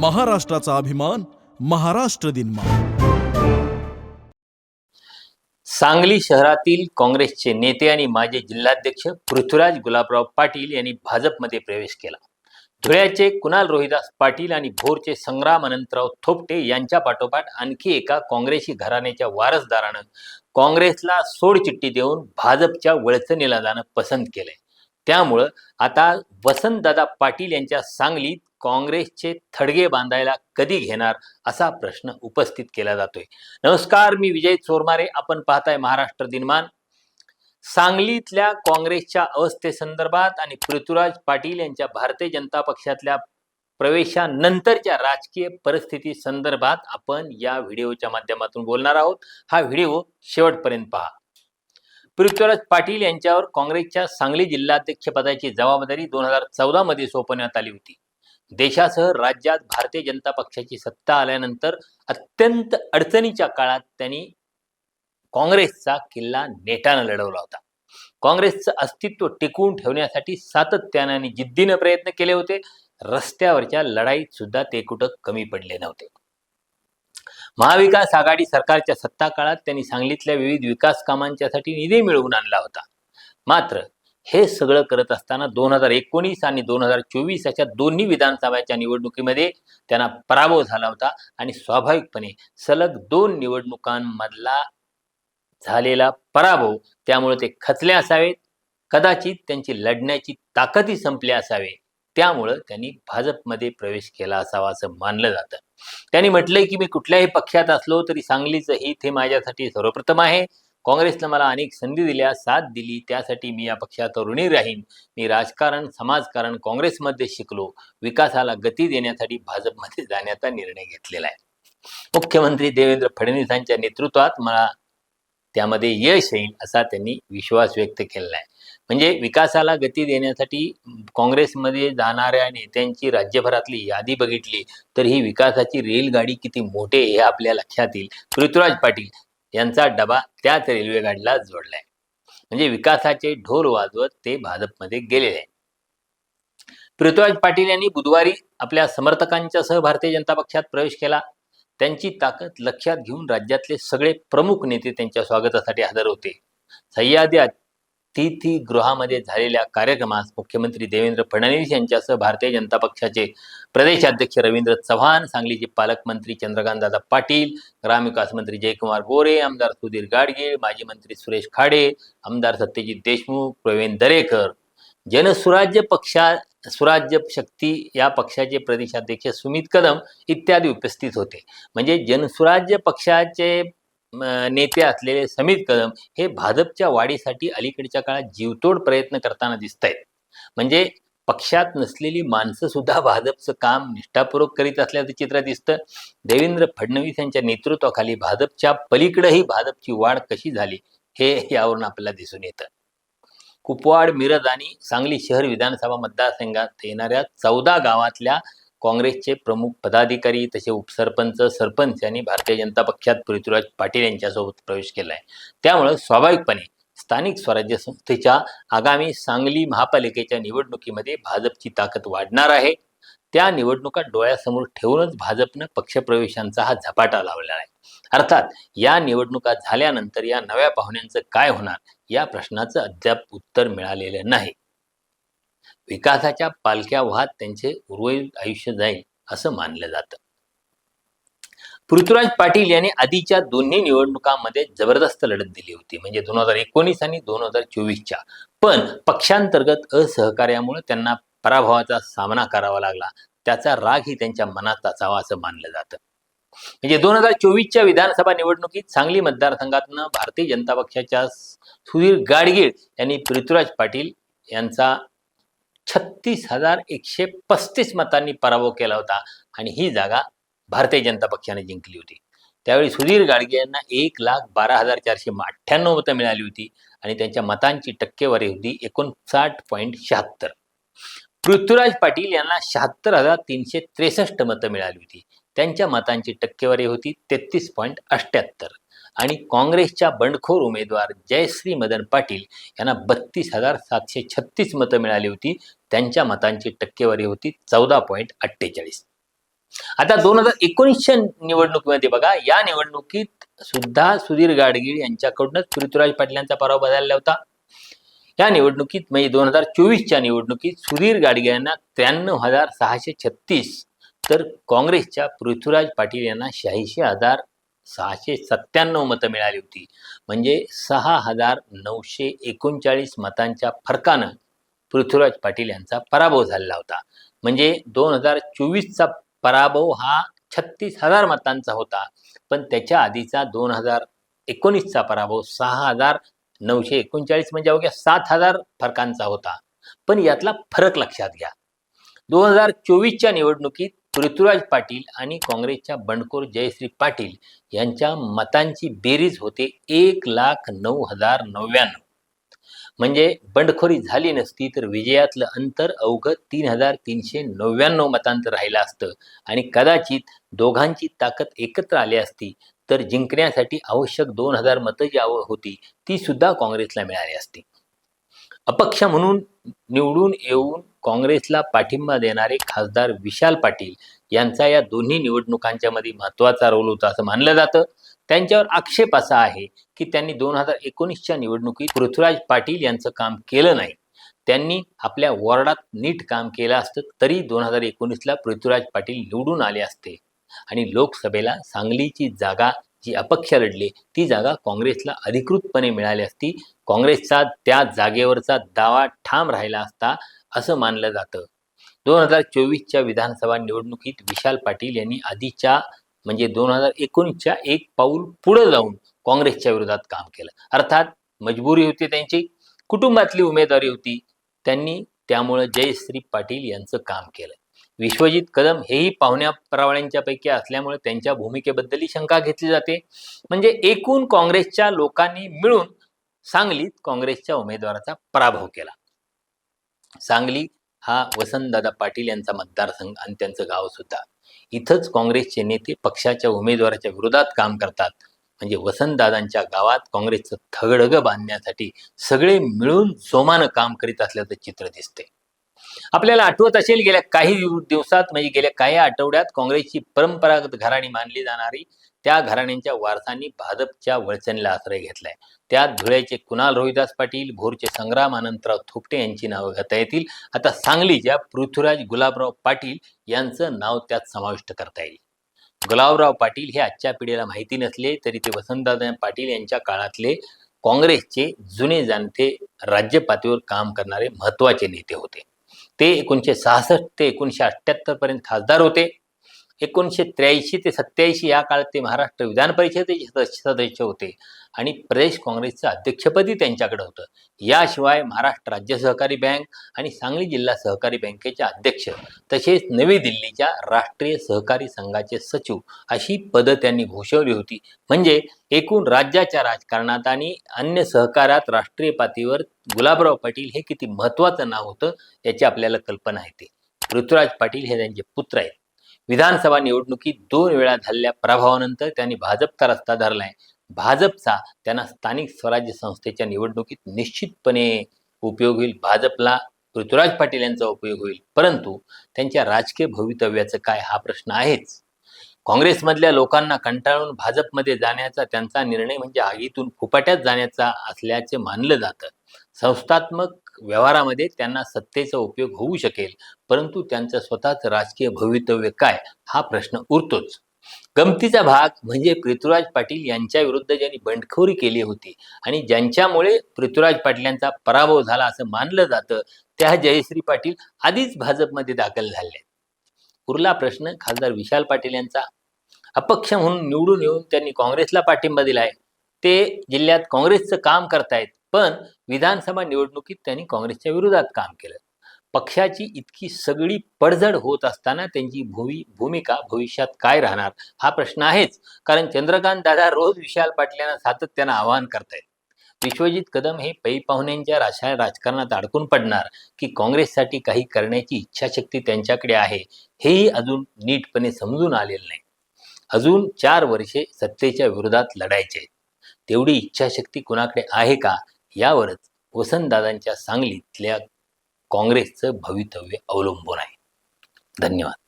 महाराष्ट्राचा अभिमान महाराष्ट्र दिनमा सांगली शहरातील काँग्रेसचे नेते आणि माजी जिल्हाध्यक्ष पृथ्वीराज गुलाबराव पाटील यांनी भाजपमध्ये प्रवेश केला. धुळ्याचे कुणाल रोहिदास पाटील आणि भोरचे संग्राम अनंतराव थोपटे यांच्या पाठोपाठ आणखी एका काँग्रेसी घराण्याच्या वारसदारानं काँग्रेसला सोडचिठ्ठी देऊन भाजपच्या वळचणीला जाणं पसंत केलंय. त्यामुळं आता वसंतदादा पाटील यांच्या सांगलीत काँग्रेसचे थडगे बांधायला कधी घेणार असा प्रश्न उपस्थित केला जातोय. नमस्कार मी विजय चोरमारे. आपण पाहताय महाराष्ट्र दिनमान. सांगलीतल्या काँग्रेसच्या अवस्थेसंदर्भात आणि पृथ्वीराज पाटील यांच्या भारतीय जनता पक्षातल्या प्रवेशानंतरच्या राजकीय परिस्थिती संदर्भात आपण या व्हिडिओच्या माध्यमातून बोलणार आहोत. हा व्हिडिओ शेवटपर्यंत पहा. पृथ्वीराज पाटील यांच्यावर काँग्रेसच्या सांगली जिल्हाध्यक्षपदाची जबाबदारी दोन हजार चौदा मध्ये सोपवण्यात आली होती. देशासह राज्यात भारतीय जनता पक्षाची सत्ता आल्यानंतर अत्यंत अडचणीच्या काळात त्यांनी काँग्रेसचा किल्ला नेटानं लढवला होता. काँग्रेसचं अस्तित्व टिकवून ठेवण्यासाठी सातत्याने आणि जिद्दीनं प्रयत्न केले होते. रस्त्यावरच्या लढाईत सुद्धा ते कुठं कमी पडले नव्हते. महाविकास आघाडी सरकारच्या सत्ता काळात त्यांनी सांगलीतल्या विविध विकास कामांच्यासाठी निधी मिळवून आणला होता. मात्र हे सगळं करत असताना दोन हजार एकोणीस आणि दोन हजार चोवीस अशा दोन्ही विधानसभाच्या निवडणुकीमध्ये त्यांना पराभव झाला होता आणि स्वाभाविकपणे सलग दोन निवडणुकांमधला झालेला पराभव त्यामुळे ते खचले असावेत. कदाचित त्यांची लढण्याची ताकदही संपली असावे. त्यामुळं त्यांनी भाजपमध्ये प्रवेश केला असावा असं मानलं जातं. त्यांनी म्हटलंय की मी कुठल्याही पक्षात असलो तरी सांगलीचं हित हे माझ्यासाठी सर्वप्रथम आहे. काँग्रेसनं मला अनेक संधी दिल्या साथ दिली त्यासाठी मी या पक्षात ऋणी राहीन. मी राजकारण समाजकारण काँग्रेसमध्ये शिकलो. विकासाला गती देण्यासाठी भाजपमध्ये जाण्याचा निर्णय घेतलेला आहे. मुख्यमंत्री देवेंद्र फडणवीसांच्या नेतृत्वात मला त्यामध्ये यश येईल असा त्यांनी विश्वास व्यक्त केलेला आहे. म्हणजे विकासाला गती देण्यासाठी काँग्रेसमध्ये जाणाऱ्या नेत्यांची राज्यभरातली यादी बघितली तर ही विकासाची रेलगाडी किती मोठे हे आपल्या लक्षात येईल. पृथ्वीराज पाटील यांचा डबा त्याच रेल्वेगाडीला जोडलाय. म्हणजे विकासाचे ढोल वाजवत ते भाजपमध्ये गेलेले. आहे पृथ्वीराज पाटील यांनी बुधवारी आपल्या समर्थकांच्या सह भारतीय जनता पक्षात प्रवेश केला. त्यांची ताकद लक्षात घेऊन राज्यातले सगळे प्रमुख नेते त्यांच्या स्वागतासाठी हजर होते. ती ती गृहामध्ये झालेल्या कार्यक्रमास मुख्यमंत्री देवेंद्र फडणवीस यांच्यासह भारतीय जनता पक्षाचे प्रदेशाध्यक्ष रवींद्र चव्हाण सांगलीचे पालकमंत्री चंद्रकांतदादा पाटील ग्रामविकास मंत्री जयकुमार गोरे आमदार सुधीर गाडगीळ माजी मंत्री सुरेश खाडे आमदार सत्यजित देशमुख प्रवीण दरेकर. जनसुराज्य पक्षा सुराज्य शक्ती या पक्षाचे प्रदेशाध्यक्ष सुमित कदम इत्यादी उपस्थित होते. म्हणजे जनसुराज्य पक्षाचे नेते असलेले समित कदम हे भाजपच्या वाढीसाठी अलीकडच्या काळात जीवतोड प्रयत्न करताना दिसत आहेत म्हणजे पक्षात नसलेली माणसं सुद्धा भाजपचं काम निष्ठापूर्वक करीत असल्याचं चित्र दिसतं. देवेंद्र फडणवीस यांच्या नेतृत्वाखाली भाजपच्या पलीकडेही भाजपची वाढ कशी झाली हे यावरून आपल्याला दिसून येतं. कुपवाड मिरज आणि सांगली शहर विधानसभा मतदारसंघात येणाऱ्या चौदा गावातल्या काँग्रेसचे प्रमुख पदाधिकारी तसे उपसरपंच सरपंच यांनी भारतीय जनता पक्षात पृथ्वीराज पाटील यांच्यासोबत प्रवेश केला आहे त्यामुळे स्वाभाविकपणे स्थानिक स्वराज्य संस्थेच्या आगामी सांगली महापालिकेच्या निवडणुकीमध्ये भाजपची ताकद वाढणार आहे. त्या निवडणुका डोळ्यासमोर ठेवूनच भाजपनं पक्षप्रवेशांचा हा झपाटा लावलेला आहे. अर्थात या निवडणुका झाल्यानंतर या नव्या पाहुण्यांचं काय होणार या प्रश्नाचं अद्याप उत्तर मिळालेलं नाही. विकासाच्या पालख्या वाहत त्यांचे उर्वरित आयुष्य जाईल असं मानलं जातं. पृथ्वीराज पाटील यांनी आधीच्या दोन्ही निवडणुकांमध्ये जबरदस्त लढत दिली होती म्हणजे दोन हजार एकोणीस आणि दोन हजार चोवीसच्या. पण पक्षांतर्गत असहकार्यामुळे त्यांना पराभवाचा सामना करावा लागला. त्याचा रागही त्यांच्या मनात असावा असं मानलं जातं. म्हणजे दोन हजार चोवीसच्या विधानसभा निवडणुकीत सांगली मतदारसंघातनं भारतीय जनता पक्षाच्या सुधीर गाडगीळ यांनी पृथ्वीराज पाटील यांचा छत्तीस हजार एकशे पस्तीस मतांनी पराभव केला होता. आणि ही जागा भारतीय जनता पक्षाने जिंकली होती. त्यावेळी सुधीर गाडगे यांना एक लाख बारा हजार चारशे अठ्ठ्याण्णव मतं मिळाली होती आणि त्यांच्या मतांची टक्केवारी होती एकोणसाठ पॉईंट शहात्तर. पृथ्वीराज पाटील यांना शहात्तर हजार तीनशे त्रेसष्ट मतं मिळाली होती. त्यांच्या मतांची टक्केवारी होती तेहतीस पॉईंट अठ्ठ्याहत्तर. आणि काँग्रेसच्या बंडखोर उमेदवार जयश्री मदन पाटील यांना बत्तीस हजार सातशे छत्तीस मतं मिळाली होती. त्यांच्या मतांची टक्केवारी होती चौदा पॉईंट अठ्ठेचाळीस. आता दोन हजार एकोणीसच्या निवडणुकीमध्ये बघा या निवडणुकीत सुद्धा सुधीर गाडगीळ यांच्याकडूनच पृथ्वीराज पाटील यांचा पराभव बदलला होता. या निवडणुकीत म्हणजे दोन हजार चोवीसच्या निवडणुकीत सुधीर गाडगे यांना त्र्याण्णव हजार सहाशे छत्तीस तर काँग्रेसच्या पृथ्वीराज पाटील यांना शहाऐंशी हजार सहाशे सत्त्याण्णव मतं मिळाली होती. म्हणजे सहा हजार नऊशे एकोणचाळीस मतांच्या फरकानं पृथ्वीराज पाटील यांचा पराभव झालेला होता. म्हणजे दोन हजार चोवीसचा पराभव हा छत्तीस हजार मतांचा होता. पण त्याच्या आधीचा दोन हजार एकोणीसचा पराभव सहा हजार नऊशे एकोणचाळीस म्हणजे अवघ्या सात हजार फरकांचा होता. पण यातला फरक लक्षात घ्या. दोन हजार चोवीसच्या निवडणुकीत पृथ्वीराज पाटील आणि काँग्रेसच्या बंडखोर जयश्री पाटील यांच्या मतांची बेरीज होते एक लाख नऊ हजार नव्याण्णव. म्हणजे बंडखोरी झाली नसती तर विजयातलं अंतर अवघं तीन हजार तीनशे नव्याण्णव मतांतर राहिलं असतं. आणि कदाचित दोघांची ताकद एकत्र आली असती तर जिंकण्यासाठी आवश्यक दोन हजार मतं जी होती ती सुद्धा काँग्रेसला मिळाली असती. अपक्ष म्हणून निवडून येऊन काँग्रेसला पाठिंबा देणारे खासदार विशाल पाटील यांचा या दोन्ही निवडणुकांच्या मध्ये महत्त्वाचा रोल होता असं मानलं जातं. त्यांच्यावर आक्षेप असा आहे की त्यांनी दोन हजार एकोणीसच्या निवडणुकीत पृथ्वीराज पाटील यांचं काम केलं नाही. त्यांनी आपल्या वॉर्डात नीट काम केलं असतं तरी दोन हजार एकोणीसला पृथ्वीराज पाटील निवडून आले असते. आणि लोकसभेला सांगलीची जागा जी अपक्ष लढली ती जागा काँग्रेसला अधिकृतपणे मिळाली असती. काँग्रेसचा त्या जागेवरचा दावा ठाम राहिला असता असं मानलं जातं. दोन हजार चोवीसच्या विधानसभा निवडणुकीत विशाल पाटील यांनी आधीच्या म्हणजे दोन हजार एकोणीसच्या एक पाऊल पुढे जाऊन काँग्रेसच्या विरोधात काम केलं. अर्थात मजबुरी होती त्यांची कुटुंबातली उमेदवारी होती. त्यांनी त्यामुळं जयश्री पाटील यांचं काम केलं. विश्वजित कदम हेही पाहुण्या परावळ्यांच्यापैकी असल्यामुळे त्यांच्या भूमिकेबद्दलही शंका घेतली जाते. म्हणजे एकूण काँग्रेसच्या लोकांनी मिळून सांगलीत काँग्रेसच्या उमेदवाराचा पराभव केला. सांगली हा वसंतदादा पाटील यांचा मतदारसंघ आणि त्यांचं गाव सुद्धा. इथंच काँग्रेसचे नेते पक्षाच्या उमेदवाराच्या विरोधात काम करतात. म्हणजे वसंतदादांच्या गावात काँग्रेसचं थगडग बांधण्यासाठी सगळे मिळून जोमानं काम करीत असल्याचं चित्र दिसते. आपल्याला आठवत असेल गेल्या काही दिवसात म्हणजे गेल्या काही आठवड्यात काँग्रेसची परंपरागत घराणी मानली जाणारी त्या घराण्यांच्या वारसांनी भाजपच्या वळचणीला आश्रय घेतलाय. त्यात धुळ्याचे कुणाल रोहिदास पाटील भोरचे संग्राम अनंतराव थोपटे यांची नावं घेता येतील. आता सांगलीच्या पृथ्वीराज गुलाबराव पाटील यांचं नाव त्यात समाविष्ट करता येईल. गुलाबराव पाटील हे आजच्या पिढीला माहिती नसले तरी ते वसंतदादा पाटील यांच्या काळातले काँग्रेसचे जुने जाणते राज्य पातळीवर काम करणारे महत्त्वाचे नेते होते. ते एकोणीसशे सहासष्ट ते एकोणीसशे अठ्ठ्याहत्तर पर्यंत खासदार होते. एकोणीसशे त्र्याऐंशी ते सत्याऐंशी या काळात ते महाराष्ट्र विधान परिषदेचे सदस्य सदस्य होते आणि प्रदेश काँग्रेसचं अध्यक्षपदी त्यांच्याकडे होतं. याशिवाय महाराष्ट्र राज्य सहकारी बँक आणि सांगली जिल्हा सहकारी बँकेचे अध्यक्ष तसेच नवी दिल्लीच्या राष्ट्रीय सहकारी संघाचे सचिव अशी पदं त्यांनी भूषवली होती. म्हणजे एकूण राज्याच्या राजकारणात आणि अन्य सहकारात राष्ट्रीय पातळीवर गुलाबराव पाटील हे किती महत्वाचं नाव होतं याची आपल्याला कल्पना येते ऋतुराज पाटील हे त्यांचे पुत्र आहेत. विधानसभा निवडणुकीत दोन वेळा झालेल्या पराभवानंतर त्यांनी भाजपचा रस्ता धरलाय. भाजपचा त्यांना स्थानिक स्वराज्य संस्थेच्या निवडणुकीत निश्चितपणे उपयोग होईल. भाजपला पृथ्वीराज पाटील यांचा उपयोग होईल. परंतु त्यांच्या राजकीय भवितव्याचं काय हा प्रश्न आहेच. काँग्रेसमधल्या लोकांना कंटाळून भाजपमध्ये जाण्याचा त्यांचा निर्णय म्हणजे आगीतून फुपाट्यात जाण्याचा असल्याचे मानलं जातं. संस्थात्मक व्यवहारामध्ये त्यांना सत्तेचा उपयोग होऊ शकेल परंतु त्यांचं स्वतःच राजकीय भवितव्य काय हा प्रश्न उरतोच. गमतीचा भाग म्हणजे पृथ्वीराज पाटील यांच्या विरुद्ध ज्यांनी बंडखोरी केली होती आणि ज्यांच्यामुळे पृथ्वीराज पाटील यांचा पराभव झाला असं मानलं जातं त्या जयश्री पाटील आधीच भाजपमध्ये दाखल झाले. उरला प्रश्न खासदार विशाल पाटील यांचा. अपक्ष म्हणून निवडून येऊन त्यांनी काँग्रेसला पाठिंबा दिलाय. ते जिल्ह्यात काँग्रेसचं काम करतायत पण विधानसभा निवडणुकीत त्यांनी काँग्रेसच्या विरोधात काम केलं. पक्षाची इतकी सगळी पडझड होत असताना त्यांची भूमी भूमिका भविष्यात काय राहणार हा प्रश्न आहेच. कारण चंद्रकांत दादा रोज विशाल पाटील यांना सातत्यानं आवाहन करतायत. विश्वजित कदम हे पै पाहुण्यांच्या राशा राजकारणात अडकून पडणार की काँग्रेससाठी काही करण्याची इच्छाशक्ती त्यांच्याकडे आहे हेही अजून नीटपणे समजून आलेलं नाही. अजून चार वर्षे सत्तेच्या विरोधात लढायचे आहेत. तेवढी इच्छाशक्ती कुणाकडे आहे का? यावरच वसंतदादांच्या सांगलीतल्या काँग्रेसचं भवितव्य अवलंबून आहे. धन्यवाद.